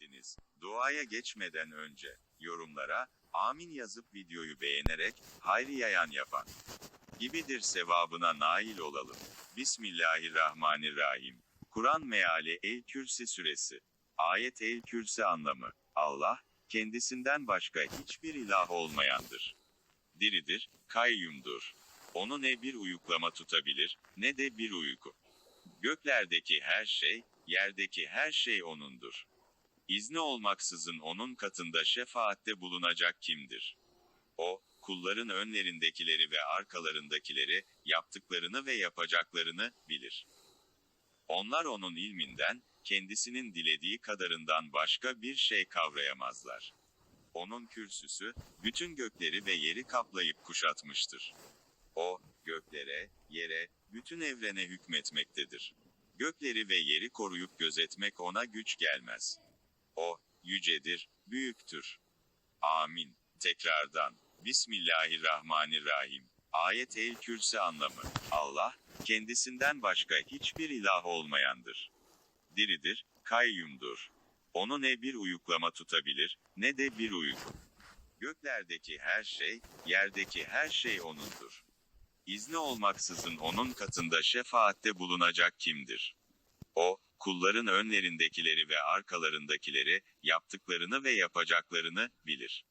geldiniz. Duaya geçmeden önce, yorumlara, amin yazıp videoyu beğenerek, hayri yayan yapan gibidir sevabına nail olalım. Bismillahirrahmanirrahim. Kur'an meali El Kürsi suresi. Ayet El Kürsi anlamı. Allah, kendisinden başka hiçbir ilah olmayandır. Diridir, kayyumdur. Onu ne bir uyuklama tutabilir, ne de bir uyku. Göklerdeki her şey, yerdeki her şey O'nundur. İzni olmaksızın O'nun katında şefaatte bulunacak kimdir? O, kulların önlerindekileri ve arkalarındakileri, yaptıklarını ve yapacaklarını bilir. Onlar O'nun ilminden, kendisinin dilediği kadarından başka bir şey kavrayamazlar. O'nun kürsüsü, bütün gökleri ve yeri kaplayıp kuşatmıştır. O, göklere, yere, bütün evrene hükmetmektedir. Gökleri ve yeri koruyup gözetmek ona güç gelmez. O, yücedir, büyüktür. Amin. Tekrardan. Bismillahirrahmanirrahim. Ayet El Kürsi anlamı. Allah, kendisinden başka hiçbir ilah olmayandır. Diridir, kayyumdur. Onu ne bir uyuklama tutabilir, ne de bir uyku. Göklerdeki her şey, yerdeki her şey O'nundur. İzni olmaksızın O'nun katında şefaatte bulunacak kimdir? O, kulların önlerindekileri ve arkalarındakileri, yaptıklarını ve yapacaklarını bilir.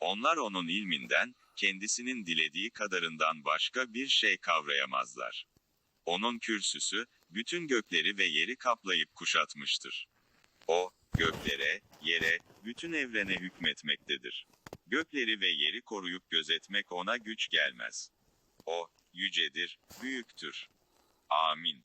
Onlar O'nun ilminden, kendisinin dilediği kadarından başka bir şey kavrayamazlar. O'nun kürsüsü, bütün gökleri ve yeri kaplayıp kuşatmıştır. O, göklere, yere, bütün evrene hükmetmektedir. Gökleri ve yeri koruyup gözetmek ona güç gelmez. O, yücedir, büyüktür. Amin.